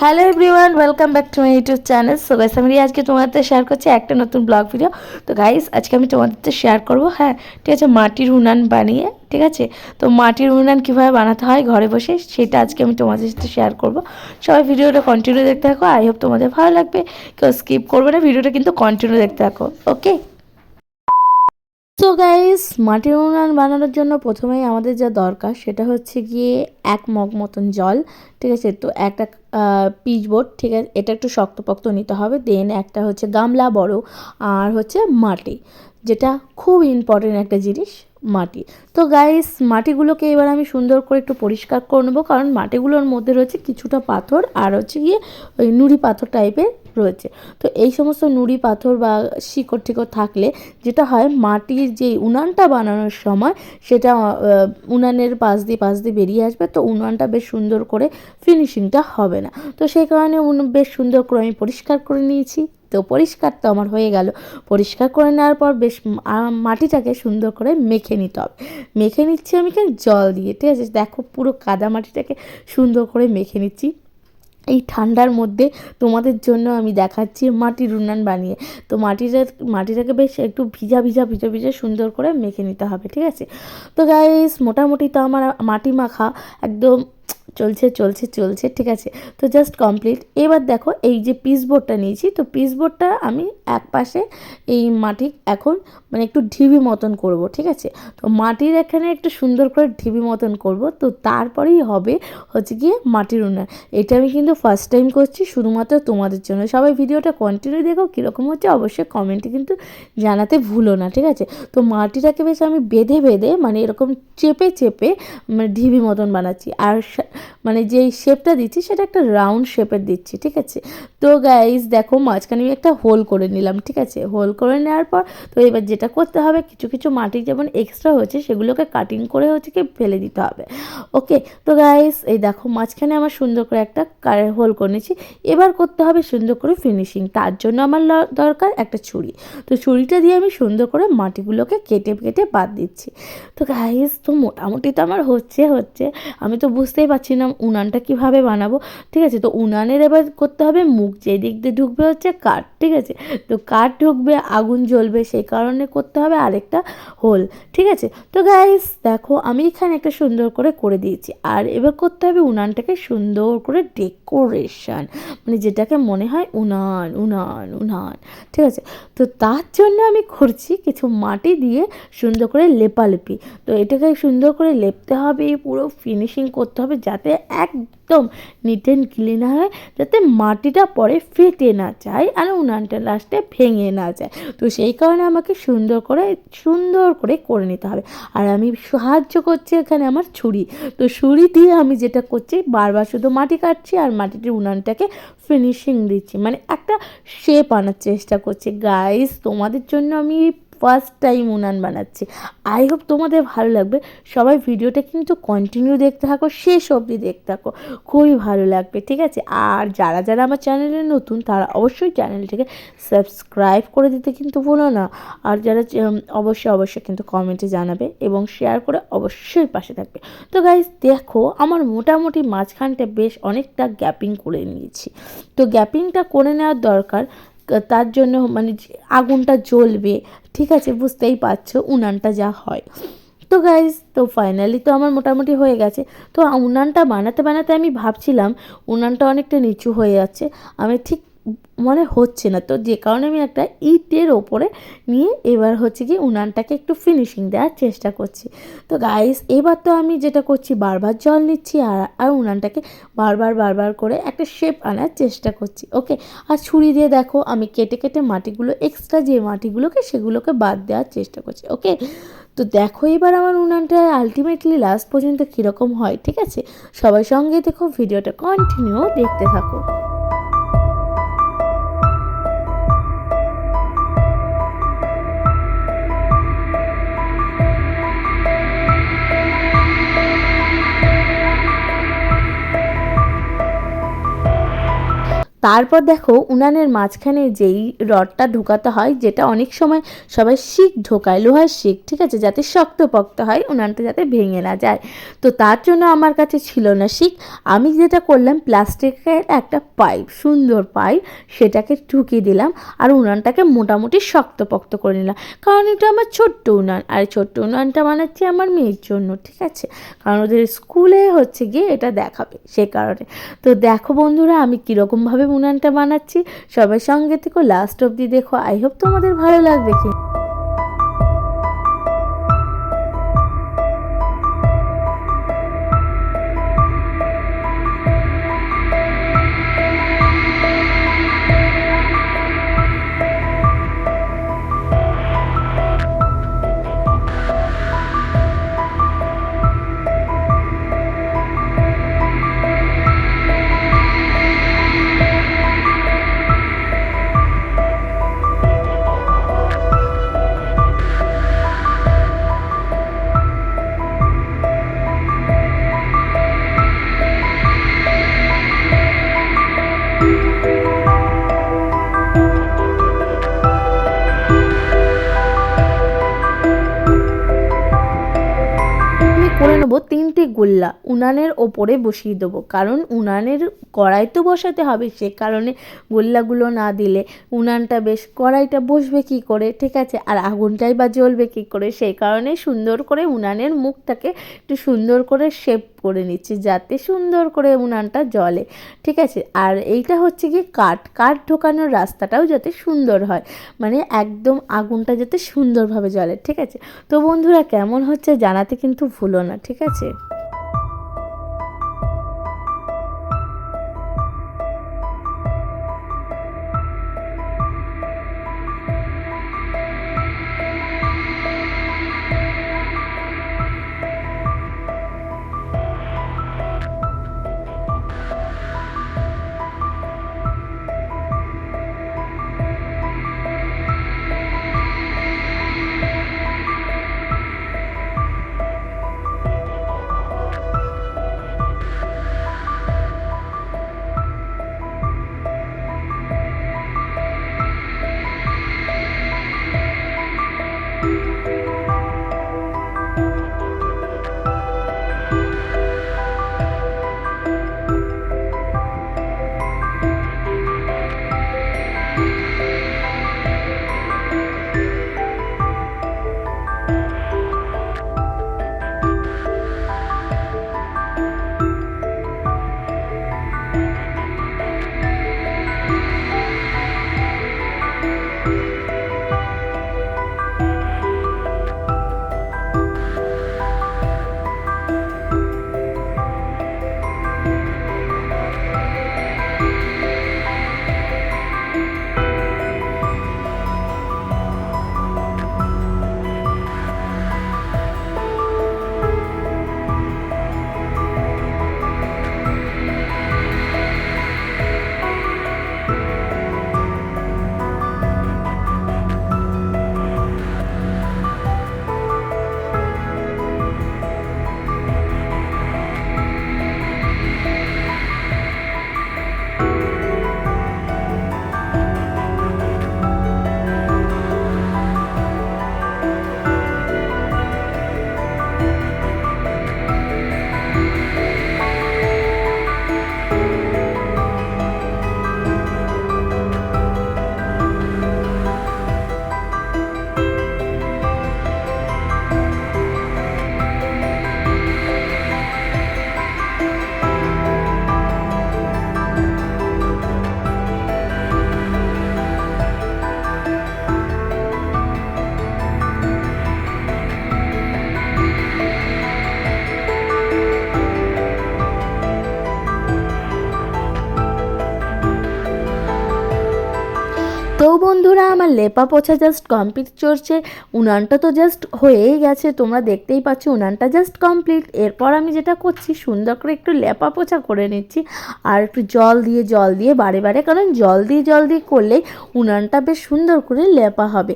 Hello everyone welcome back to my YouTube channel so guys আমি আজকে তোমাদের share করছি একটা নতুন ব্লগ ভিডিও তো গাইস আজকে আমি তোমাদের শেয়ার করব হ্যাঁ ঠিক আছে, মাটির উনান বানিয়ে, ঠিক আছে? তো মাটির উনান কীভাবে বানাতে হয় ঘরে বসে, সেটা আজকে আমি তোমাদের সাথে শেয়ার করব। সবাই ভিডিওটা কন্টিনিউ দেখতে থাকো আই হোপ তোমাদের ভালো লাগবে। কেউ স্কিপ করবে না, ভিডিওটা কিন্তু কন্টিনিউ দেখতে থাকো ওকে তো গাইস মাটির উনান বানানোর জন্য প্রথমেই আমাদের যা দরকার সেটা হচ্ছে গিয়ে এক মগ মতন জল, ঠিক আছে? তো একটা পিচ বোর্ড ঠিক আছে? এটা একটু শক্তপোক্ত নিতে হবে, দেন একটা হচ্ছে গামলা বড় আর হচ্ছে মাটি, যেটা খুব ইম্পর্টেন্ট একটা জিনিস, মাটি। তো গাইস মাটিগুলোকে এবার আমি সুন্দর করে একটু পরিষ্কার করে নেব, কারণ মাটিগুলোর মধ্যে রয়েছে কিছুটা পাথর আর হচ্ছে গিয়ে ওই নুড়ি পাথর টাইপের রয়েছে। তো এই সমস্ত নুড়ি পাথর বা শিকড় টিকড় থাকলে যেটা হয় মাটির যে উনানটা বানানোর সময় সেটা উনানের পাশ দিয়ে পাশ দিয়ে বেরিয়ে আসবে। তো উনানটা বেশ সুন্দর করে ফিনিশিংটা হবে না। তো সেই কারণে বেশ সুন্দর করে আমি পরিষ্কার করে নিয়েছি। তো পরিষ্কার তো আমার হয়ে গেল। পরিষ্কার করে নেওয়ার পর বেশ মাটিটাকে সুন্দর করে মেখে নিতে হবে। মেখে নিচ্ছি আমি কেন? জল দিয়ে। ঠিক আছে? দেখো পুরো কাদা মাটিটাকে সুন্দর করে মেখে নিচ্ছি। এই ঠান্ডার মধ্যে তোমাদের জন্য আমি দেখাচ্ছি মাটির উন্নয়ন বানিয়ে। তো মাটিটা, মাটিটাকে বেশ একটু ভিজা ভিজা ভিজা ভিজা সুন্দর করে মেখে নিতে হবে, ঠিক আছে? তো গাইস মোটামুটি তো আমার মাটি মাখা একদম চলছে চলছে চলছে, ঠিক আছে? তো জাস্ট কমপ্লিট এবার দেখো, এই যে পিস বোর্ডটা নিয়েছি, তো পিস বোর্ডটা আমি এক পাশে এই মাটি এখন মানে একটু ঢিবি মতন করব, ঠিক আছে? তো মাটির এখানে একটু সুন্দর করে ঢিবি মতন করব, তো তারপরেই হবে হচ্ছে গিয়ে মাটির উন্নয়ন এটা আমি কিন্তু ফার্স্ট টাইম করছি, শুধুমাত্র তোমাদের জন্য। সবাই ভিডিওটা কন্টিনিউ দেখো, কীরকম হচ্ছে অবশ্যই কমেন্টে কিন্তু জানাতে ভুলো না, ঠিক আছে? তো মাটিটাকে বেশ আমি বেঁধে বেঁধে মানে এরকম চেপে চেপে মানে ঢিবি মতন বানাচ্ছি। আর মানে যেই শেপটা দিচ্ছি, সেটা একটা রাউন্ড শেপের দিচ্ছি, ঠিক আছে? তো গাইজ দেখো মাঝখানে আমি একটা হোল করে নিলাম, ঠিক আছে? হোল করে নেওয়ার পর, তো এবার যেটা করতে হবে, কিছু কিছু মাটি যেমন এক্সট্রা হয়েছে, সেগুলোকে কাটিং করে হচ্ছে কি ফেলে দিতে হবে। ওকে তো গাইজ এই দেখো মাঝখানে আমার সুন্দর করে একটা হোল করে নিয়েছি। এবার করতে হবে সুন্দর করে ফিনিশিং তার জন্য আমার দরকার একটা ছুরি। তো ছুরিটা দিয়ে আমি সুন্দর করে মাটিগুলোকে কেটে কেটে বাদ দিচ্ছি। তো গাইজ তো মোটামুটি তো আমার হচ্ছে হচ্ছে। আমি তো বুঝতেই পারছি না উনানটা কীভাবে বানাবো? ঠিক আছে, তো উনানের এবার করতে হবে মুখ যেই দিক দিয়ে ঢুকবে হচ্ছে কাঠ, ঠিক আছে? তো কাঠ ঢুকবে, আগুন জ্বলবে, সেই কারণে করতে হবে আরেকটা হোল, ঠিক আছে? তো গাইস দেখো, আমি এখানে একটা সুন্দর করে করে দিয়েছি। আর এবার করতে হবে উনানটাকে সুন্দর করে ডেকোরেশন মানে যেটাকে মনে হয় উনান উনান উনান, ঠিক আছে? তো তার জন্য আমি করছি কিছু মাটি দিয়ে সুন্দর করে লেপালেপি। তো এটাকে সুন্দর করে লেপতে হবে, পুরো ফিনিশিং করতে হবে যাতে একদম নিট অ্যান্ড ক্লিন হয়, যাতে মাটিটা পরে ফেটে না যায় আর উনানটা লাস্টে ভেঙে না যায়। তো সেই কারণে আমাকে সুন্দর করে সুন্দর করে করে নিতে হবে। আর আমি সাহায্য করছি এখানে আমার ছুরি। তো ছুরি দিয়ে আমি যেটা করছি, বারবার শুধু মাটি কাটছি আর মাটিটির উনানটাকে ফিনিশিং দিচ্ছি। মানে একটা শেপ আনার চেষ্টা করছি। গাইস তোমাদের জন্য আমি ফার্স্ট টাইম উনান বানাচ্ছি। আই হোপ তোমাদের ভালো লাগবে। সবাই ভিডিওটা কিন্তু কন্টিনিউ দেখতে থাকো, শেষ অবধি দেখতে থাকো। খুবই ভালো লাগবে, ঠিক আছে? আর যারা যারা আমার চ্যানেলে নতুন, তারা অবশ্যই চ্যানেলটিকে সাবস্ক্রাইব করে দিতে কিন্তু ভুলো না। আর যারা অবশ্যই অবশ্যই কিন্তু কমেন্টে জানাবে এবং শেয়ার করে অবশ্যই পাশে থাকবে। তো গাইজ দেখো, আমার মোটামুটি মাঝখানটা বেশ অনেকটা গ্যাপিং করে নিয়েছি। তো গ্যাপিংটা করে নেওয়ার দরকার তার জন্য মানে আগুনটা জ্বলবে, ঠিক আছে? বুঝতেই পারছ উনানটা যা হয়। তো গাইজ তো ফাইনালি তো আমার মোটামুটি হয়ে গেছে। তো উনানটা বানাতে বানাতে আমি ভাবছিলাম উনানটা অনেকটা নিচু হয়ে যাচ্ছে। আমি ঠিক মানে হচ্ছে না। তো যে কারণে আমি একটা ইটের ওপরে নিয়ে এবার হচ্ছে কি উনানটাকে একটু ফিনিশিং দেওয়ার চেষ্টা করছি। তো গাইস এবার তো আমি যেটা করছি, বারবার জল নিচ্ছি আর আর উনানটাকে বারবার বারবার করে একটা শেপ আনার চেষ্টা করছি ওকে আর ছুরি দিয়ে দেখো, আমি কেটে কেটে মাটিগুলো এক্সট্রা যে মাটিগুলোকে, সেগুলোকে বাদ দেওয়ার চেষ্টা করছি ওকে তো দেখো এবার আমার উনানটা আলটিমেটলি লাস্ট পর্যন্ত কীরকম হয়, ঠিক আছে? সবাই সঙ্গে দেখো ভিডিওটা কন্টিনিউ দেখতে থাকো। তারপর দেখো উনানের মাঝখানে যেই রডটা ঢোকাতে হয়, যেটা অনেক সময় সবাই শিক ঢোকায়, লোহার শিক ঠিক আছে? যাতে শক্তপোক্ত হয়, উনানটা যাতে ভেঙে না যায়। তো তার জন্য আমার কাছে ছিল না শিক আমি যেটা করলাম, প্লাস্টিকের একটা পাইপ, সুন্দর পাইপ, সেটাকে ঢুকিয়ে দিলাম আর উনানটাকে মোটামুটি শক্তপোক্ত করে নিলাম। কারণ এটা আমার ছোট্ট উনান। আর ছোট্ট উনানটা বানাচ্ছি আমার মেয়ের জন্য, ঠিক আছে? কারণ ওদের স্কুলে হচ্ছে গিয়ে এটা দেখাবে সে কারণে। তো দেখো বন্ধুরা, আমি কীরকমভাবে উনানটা বানাচ্ছি। সবাই সঙ্গে থেকে লাস্ট অবধি দেখো। আই হোপ তোমাদের ভালো লাগবে। কি গোল্লা উনানের ওপরে বসিয়ে দেবো। কারণ উনানের কড়াই তো বসাতে হবে, সে কারণে গোল্লাগুলো না দিলে উনানটা বেশ কড়াইটা বসবে কি করে, ঠিক আছে? আর আগুনটাই বা জ্বলবে কি করে সেই কারণে সুন্দর করে উনানের মুখটাকে একটু সুন্দর করে শেপ করে নিচ্ছি, যাতে সুন্দর করে উনানটা জ্বলে, ঠিক আছে? আর এইটা হচ্ছে কি কাঠ কাঠ ঢোকানোর রাস্তাটাও যাতে সুন্দর হয় মানে একদম আগুনটা যাতে সুন্দরভাবে জ্বলে, ঠিক আছে? তো বন্ধুরা, কেমন হচ্ছে জানাতে কিন্তু ভুলো না, ঠিক আছে? লেপা পোছা জাস্ট কমপ্লিট চলছে উনানটা তো জাস্ট হয়েই গেছে, তোমরা দেখতেই পাচ্ছ উনানটা জাস্ট কমপ্লিট এরপর আমি যেটা করছি, সুন্দর করে একটু লেপা পোছা করে নিচ্ছি, আর একটু জল দিয়ে জল দিয়ে, বারে বারে, কারণ জল দিয়ে জল দিয়ে করলেই উনানটা বেশ সুন্দর করে লেপা হবে।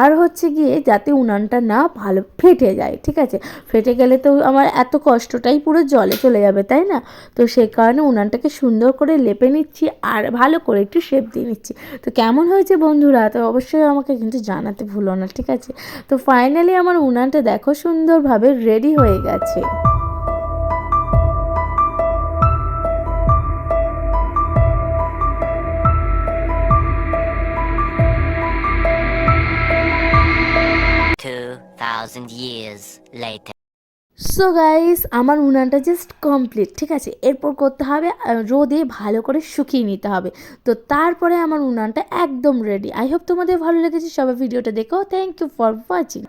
আর হচ্ছে গিয়ে যাতে উনানটা না ভালো ফেটে যায়, ঠিক আছে? ফেটে গেলে তো আমার এত কষ্টটাই পুরো জলে চলে যাবে, তাই না? তো সেই কারণে উনানটাকে সুন্দর করে লেপে নিচ্ছি, আর ভালো করে একটু শেপ দিয়ে নিচ্ছি। তো কেমন হয়েছে বন্ধুরা? তো অবশ্যই আমাকে কিন্তু জানাতে ভুলো না, ঠিক আছে তো ফাইনালি আমার উনানটা দেখো সুন্দরভাবে রেডি হয়ে গেছে thousand years later. So guys আমার উনানটা জাস্ট কমপ্লিট ঠিক আছে? এরপর করতে হবে রোদে ভালো করে শুকিয়ে নিতে হবে। তো তারপরে আমার উনানটা একদম রেডি আই হোপ তোমাদের ভালো লেগেছে। সবাই ভিডিওটা দেখো। Thank you for watching